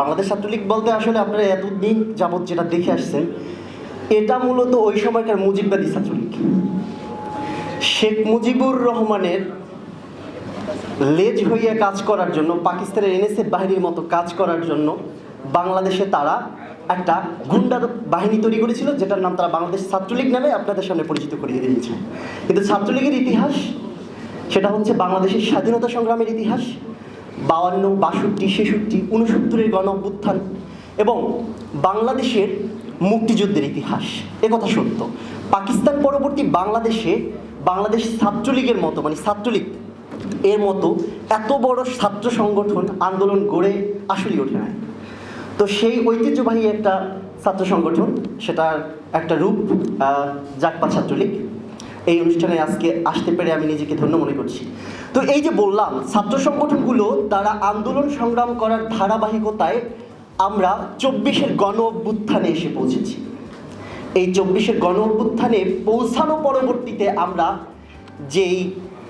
বাংলাদেশ ছাত্রলীগ বলতে আসলে আপনারা এতদিন যাবৎ যেটা দেখে আসছেন, এটা মূলত ওই সময়কার মুজিববাদী ছাত্রলীগ। শেখ মুজিবুর রহমানের লেজ হইয়া কাজ করার জন্য, পাকিস্তানের এনএসএফ বাহিনীর মতো কাজ করার জন্য বাংলাদেশে তারা একটা গুন্ডা বাহিনী তৈরি করেছিল, যেটার নাম তারা বাংলাদেশ ছাত্রলীগ নামে আপনাদের সামনে পরিচিত করিয়ে দিয়েছে। কিন্তু ছাত্রলীগের ইতিহাস, সেটা হচ্ছে বাংলাদেশের স্বাধীনতা সংগ্রামের ইতিহাস বাউান্ন, বাষট্টি, ছেষট্টি উনসত্তরের গণ অভ্যুত্থান এবং বাংলাদেশের মুক্তিযুদ্ধের ইতিহাস। একথা সত্য। পাকিস্তান পরবর্তী বাংলাদেশে বাংলাদেশ ছাত্রলীগের মতো মানে ছাত্রলীগ এর মতো এত বড় ছাত্র সংগঠন আন্দোলন গড়ে আসলে ওঠে নাই। তো সেই ঐতিহ্যবাহী একটা ছাত্র সংগঠন, সেটার একটা রূপ জাকপা ছাত্রলীগ। এই অনুষ্ঠানে আজকে আসতে পেরে আমি নিজেকে ধন্য মনে করছি। তো এই যে বললাম, ছাত্র সংগঠনগুলো তারা আন্দোলন সংগ্রাম করার ধারাবাহিকতায় আমরা চব্বিশের গণ অভ্যুত্থানে এসে পৌঁছেছি। এই চব্বিশের গণ অভ্যুত্থানে পৌঁছানো পরবর্তীতে আমরা যেই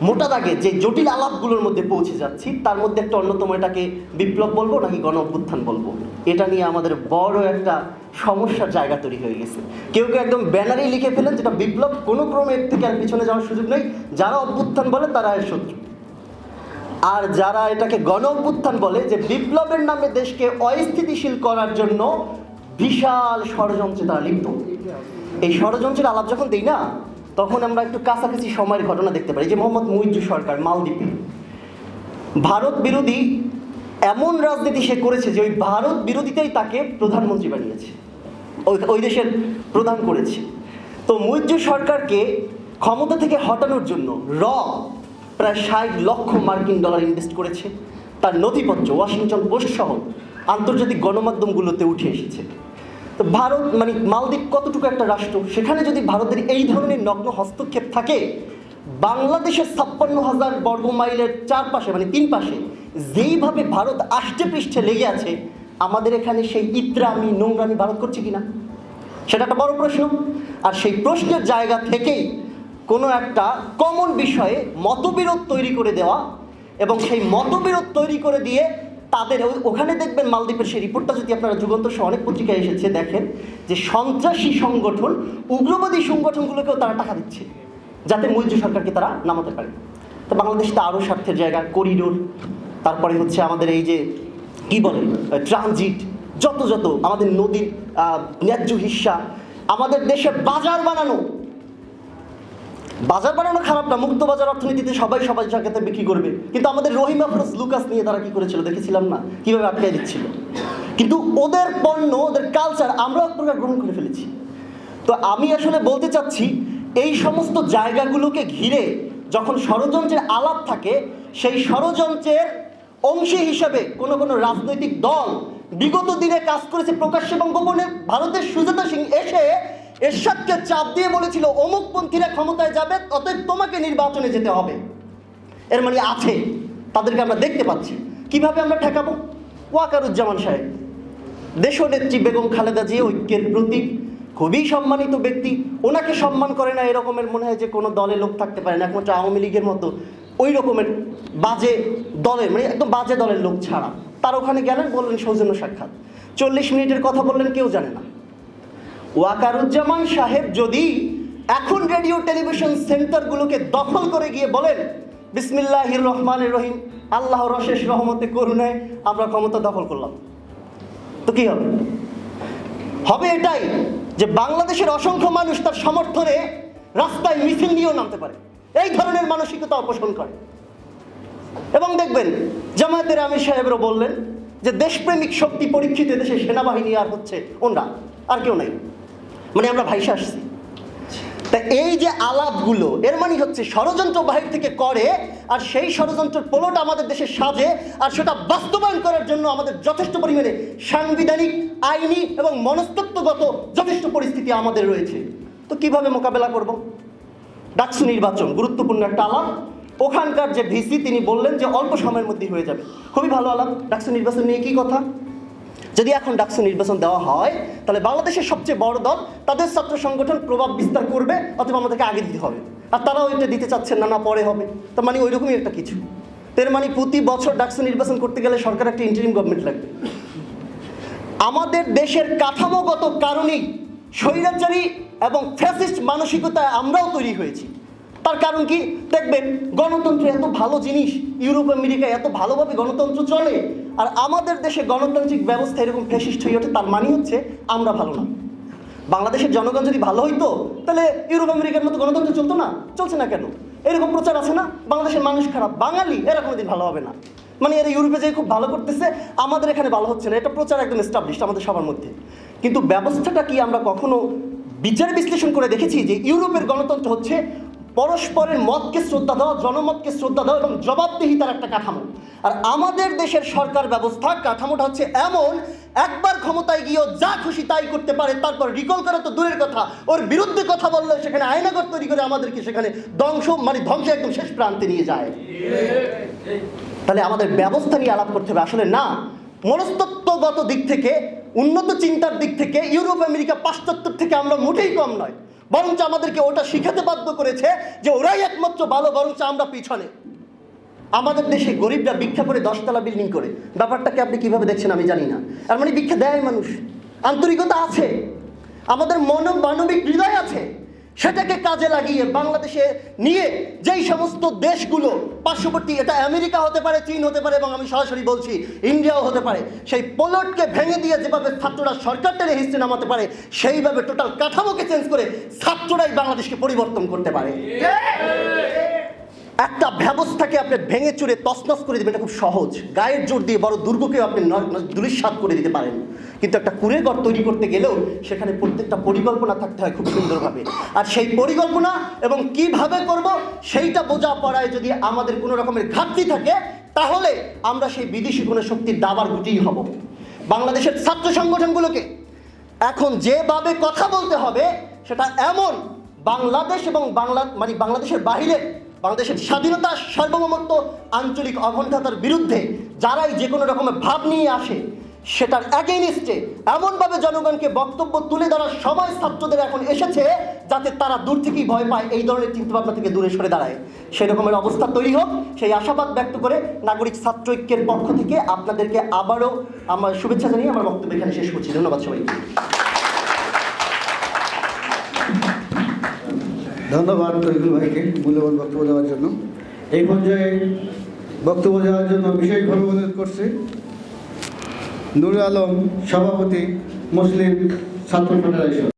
মোটা দাগে, যে জটিল আলাপগুলোর মধ্যে পৌঁছে যাচ্ছি, তার মধ্যে একটা অন্যতম এটাকে বিপ্লব বলব নাকি গণ অভ্যুত্থান বলব? এটা নিয়ে আমাদের বড় একটা সমস্যার জায়গা তৈরি হয়ে গেছে। কেউ কেউ একদম ব্যানারে লিখে ফেলেন যেটা বিপ্লব কোনো ক্রমে এর থেকে আর পিছনে যাওয়ার সুযোগ নেই। যারা অভ্যুত্থান বলে তারা এর শত্রু। আর যারা এটাকে গণ অভ্যুত্থান বলে যে বিপ্লবের নামে দেশকে অস্থিতিশীল করার জন্য বিশাল ষড়যন্ত্রে তারা লিপ্ত। এই ষড়যন্ত্রের আলাপ যখন দিই না, তখন আমরা একটু কাছাকাছি সময়ের ঘটনা দেখতে পারি। যে মোহাম্মদ মুইজু সরকার, মালদ্বীপে। ভারত বিরোধী এমন রাজনীতি সে করেছে যে ওই ভারত বিরোধীতেই তাকে প্রধানমন্ত্রী বানিয়েছে। ওই দেশের প্রদান করেছে। তো মুইজু সরকারকে ক্ষমতা থেকে হটানোর জন্য র প্রায় ষাট লক্ষ মার্কিন ডলার ইনভেস্ট করেছে। তার নথিপত্র ওয়াশিংটন পোস্ট সহ আন্তর্জাতিক গণমাধ্যমগুলোতে উঠে এসেছে। তো ভারত মানে মালদ্বীপ কতটুকু একটা রাষ্ট্র? সেখানে যদি ভারতের এই ধরনের নগ্ন হস্তক্ষেপ থাকে, বাংলাদেশের ছাপ্পান্ন হাজার বর্গ মাইলের চারপাশে মানে তিন পাশে যেইভাবে ভারত আষ্টে পৃষ্ঠে লেগে আছে আমাদের এখানে সেই ইত্রামি, নোংরামি ভারত করছে কিনা? সেটা একটা বড় প্রশ্ন। আর সেই প্রশ্নের জায়গা থেকেই কোনো একটা কমন বিষয়ে মতবিরোধ তৈরি করে দেওয়া এবং সেই মতবিরোধ তৈরি করে দিয়ে তাদের ওখানে দেখবেন মালদ্বীপের সেই রিপোর্টটা যদি আপনারা যুগান্তর সহ অনেক পত্রিকায় এসেছে, দেখেন যে সন্ত্রাসী সংগঠন, উগ্রবাদী সংগঠনগুলোকেও তারা টাকা দিচ্ছে, যাতে মৈত্রী সরকারকে তারা নামাতে পারে। তো বাংলাদেশটা আরও স্বার্থের জায়গা, করিডোর, তারপরে হচ্ছে আমাদের এই যে কি বলে ট্রানজিট, যত যত আমাদের নদীর ন্যায্য হিস্সা, আমাদের দেশে বাজার বানানো। বাজার বানানো খারাপ না মুক্ত বাজার অর্থনীতিতে সবাই সবাই জায়গাতে বিক্রি করবে। কিন্তু আমাদের রহিম আফরোজ লুকাস নিয়ে তারা কি করেছিল দেখেছিলাম না? কীভাবে আটকে দিচ্ছিল? কিন্তু ওদের পণ্য, ওদের কালচার আমরাও এক প্রকার গ্রহণ করে ফেলেছি। তো আমি আসলে বলতে চাচ্ছি, এই সমস্ত জায়গাগুলোকে ঘিরে যখন ষড়যন্ত্রের আলাপ থাকে, সেই ষড়যন্ত্রের অংশী হিসাবে কোনো কোনো রাজনৈতিক দল বিগত দিনে কাজ করেছে প্রকাশ্যে এবং গোপনে ভারতের সুজাতা সিং এসে এরশাদকে চাপ দিয়ে বলেছিল অমুক অমুকপন্থীরা ক্ষমতায় যাবে, অতএব তোমাকে নির্বাচনে যেতে হবে। এর মানে আছে, তাদেরকে আমরা দেখতে পাচ্ছি। কীভাবে আমরা ঠেকাবো? ওয়াকারুজ্জামান সাহেব, দেশনেত্রী বেগম খালেদা জিয়া ঐক্যের প্রতীক, খুবই সম্মানিত ব্যক্তি। ওনাকে সম্মান করে না এরকমের মনে হয় যে কোনো দলে লোক থাকতে পারে না, একমাত্র আওয়ামী লীগের মতো। ওই রকমের বাজে দলের মানে একদম বাজে দলের লোক ছাড়া। তার ওখানে গেলেন, বললেন, সৌজন্য সাক্ষাৎ। চল্লিশ মিনিটের কথা বললেন, কেউ জানে না। ওয়াকারুজ্জামান সাহেব যদি এখন রেডিও টেলিভিশন সেন্টারগুলোকে দখল করে গিয়ে বলেন, বিসমিল্লাহির রহমানের রহিম আল্লাহ রশেষ রহমতে করুণায় আমরা ক্ষমতা দখল করলাম। তো কি হবে? হবে এটাই যে বাংলাদেশের অসংখ্য মানুষ তার সমর্থনে রাস্তায় মিছিল নিয়েও নামতে পারে। এই ধরনের মানসিকতা অপোষণ করে। এবং দেখবেন জামায়াতের আমির সাহেবরা বললেন যে দেশপ্রেমিক শক্তি পরীক্ষিত দেশে সেনাবাহিনী আর হচ্ছে ওনরা, আর কেউ নাই। মানে আমরা ভাইসে আসছি। তা এই যে আলাপগুলো, এর মানে হচ্ছে ষড়যন্ত্র বাহির থেকে করে, আর সেই ষড়যন্ত্রের পোলট আমাদের দেশে সাজে, আর সেটা বাস্তবায়ন করার জন্য আমাদের যথেষ্ট পরিমাণে সাংবিধানিক, আইনি এবং মনস্তত্বগত যথেষ্ট পরিস্থিতি আমাদের রয়েছে। তো কীভাবে মোকাবেলা করব? ডাকসু নির্বাচন, গুরুত্বপূর্ণ একটা আলাপ। ওখানকার যে ভিসি, তিনি বললেন যে অল্প সময়ের মধ্যেই হয়ে যাবে। খুবই ভালো আলাপ, ডাকসু নির্বাচন নিয়ে কি কথা? যদি এখন ডাকসু নির্বাচন দেওয়া হয়, তাহলে বাংলাদেশের সবচেয়ে বড় দল, তাদের ছাত্র সংগঠন প্রভাব বিস্তার করবে, অথবা আমাদেরকে আগে দিতে হবে। আর তারাও এটা দিতে চাচ্ছেন না না, পরে হবে। তার মানে ওই রকমই একটা কিছু। এর মানে প্রতি বছর ডাকসু নির্বাচন করতে গেলে সরকার একটা ইন্টারিম গভর্নমেন্ট লাগবে। আমাদের দেশের কাঠামোগত কারণেই স্বৈরাচারী এবং ফ্যাসিস্ট মানসিকতায় আমরাও তৈরি হয়েছি। তার কারণ কি? দেখবেন, গণতন্ত্র এত ভালো জিনিস, ইউরোপ আমেরিকায় এত ভালোভাবে গণতন্ত্র চলে, আর আমাদের দেশে গণতান্ত্রিক ব্যবস্থা এরকম ফ্যাসিস্ট হয়ে ওঠে, তার মানে হচ্ছে আমরা ভালো না। বাংলাদেশের জনগণ যদি ভালো হইতো, তাহলে ইউরোপ, আমেরিকার মতো গণতন্ত্র চলতো না, চলছে না কেন? এরকম প্রচার আছে না? বাংলাদেশের মানুষ খারাপ, বাঙালি, এরা কোনোদিন ভালো হবে না। মানে এরা ইউরোপে যে খুব ভালো করতেছে, আমাদের এখানে ভালো হচ্ছে না। এটা প্রচার একদম এস্টাবলিশড আমাদের সবার মধ্যে। কিন্তু ব্যবস্থাটা কি আমরা কখনো বিচার বিশ্লেষণ করে দেখেছি যে ইউরোপের গণতন্ত্র হচ্ছে পরস্পরের মতকে শ্রদ্ধা দেওয়া জনমতকে শ্রদ্ধা দেওয়া এবং জবাবদিহিতার একটা কাঠামো। আর আমাদের দেশের সরকার ব্যবস্থা কাঠামোটা হচ্ছে এমন, একবার ক্ষমতায় গিয়েও যা খুশি তাই করতে পারে, তারপর রিকল করা তো দূরের কথা। ওর বিরুদ্ধে কথা বললে সেখানে আয়নাগর তৈরি করে আমাদেরকে সেখানে ধ্বংস মানে ধ্বংস একদম শেষ প্রান্তে নিয়ে যায়। তাহলে আমাদের ব্যবস্থা নিয়ে আলাপ করতে হবে। আসলে না মনস্তত্ত্বগত দিক থেকে, উন্নত চিন্তার দিক থেকে, ইউরোপ, আমেরিকা, পাশ্চাত্যের থেকে আমরা মোটেই কম নয়। বরঞ্চ আমাদেরকে ওটা শিখাতে বাধ্য করেছে যে ওরাই একমাত্র ভালো, বরঞ্চ আমরা পিছনে। আমাদের দেশে গরিবরা ভিক্ষা করে দশতলা বিল্ডিং করে। ব্যাপারটাকে আপনি কীভাবে দেখছেন আমি জানি না। আর মানে ভিক্ষা দেয় মানুষ। আন্তরিকতা আছে। আমাদের মন মানবিক হৃদয় আছে। সেটাকে কাজে লাগিয়ে বাংলাদেশে নিয়ে যেই সমস্ত দেশগুলো, পার্শ্ববর্তী এটা আমেরিকা হতে পারে, চীন হতে পারে এবং আমি সরাসরি বলছি ইন্ডিয়াও হতে পারে, সেই পোলটকে ভেঙে দিয়ে যেভাবে ছাত্ররা সরকার টেনে হিস্ট্রি নামাতে পারে, সেইভাবে টোটাল কাঠামোকে চেঞ্জ করে ছাত্ররাই বাংলাদেশকে পরিবর্তন করতে পারে। একটা ব্যবস্থাকে আপনি ভেঙে চুরে তছনছ করে দেবেন এটা খুব সহজ। গায়ের জোর দিয়ে বড় দুর্গকেও আপনি দুরিশ্বাদ করে দিতে পারেন। কিন্তু একটা কুড়ে ঘর তৈরি করতে গেলেও সেখানে প্রত্যেকটা পরিকল্পনা থাকতে হয় খুব সুন্দরভাবে। আর সেই পরিকল্পনা এবং কীভাবে করব সেইটা বোঝা পড়ায় যদি আমাদের কোনো রকমের ঘাটতি থাকে, তাহলে আমরা সেই বিদেশি কোনো শক্তির দাবার গুটিই হব। বাংলাদেশের ছাত্র সংগঠনগুলোকে এখন যেভাবে কথা বলতে হবে, সেটা এমন বাংলাদেশ এবং বাংলা মানে বাংলাদেশের বাহিরে বাংলাদেশের স্বাধীনতা সার্বভৌমত্ব আঞ্চলিক অখণ্ডতার বিরুদ্ধে যারাই যে কোনো রকমের ভাব নিয়ে আসে, সেটার অ্যাগেনিস্টে এমনভাবে জনগণকে বক্তব্য তুলে ধরার সময় ছাত্রদের এখন এসেছে যাতে তারা দূর থেকেই ভয় পায়, এই ধরনের চিন্তাভাবনা থেকে দূরে সরে দাঁড়ায়। সেই রকমের অবস্থা তৈরি হোক, সেই আশাবাদ ব্যক্ত করে নাগরিক ছাত্র ঐক্যের পক্ষ থেকে আপনাদেরকে আবারও আমার শুভেচ্ছা জানিয়ে আমার বক্তব্য এখানে শেষ করছি। ধন্যবাদ সবাইকে। ধন্যবাদ তরিকুল ভাইকে মূল্যবান বক্তব্য দেওয়ার জন্য। এই পর্যায়ে বক্তব্য দেওয়ার জন্য বিশেষভাবে অনুরোধ করছে। নুরুল আলম সভাপতি, মুসলিম ছাত্র ফেডারেশন।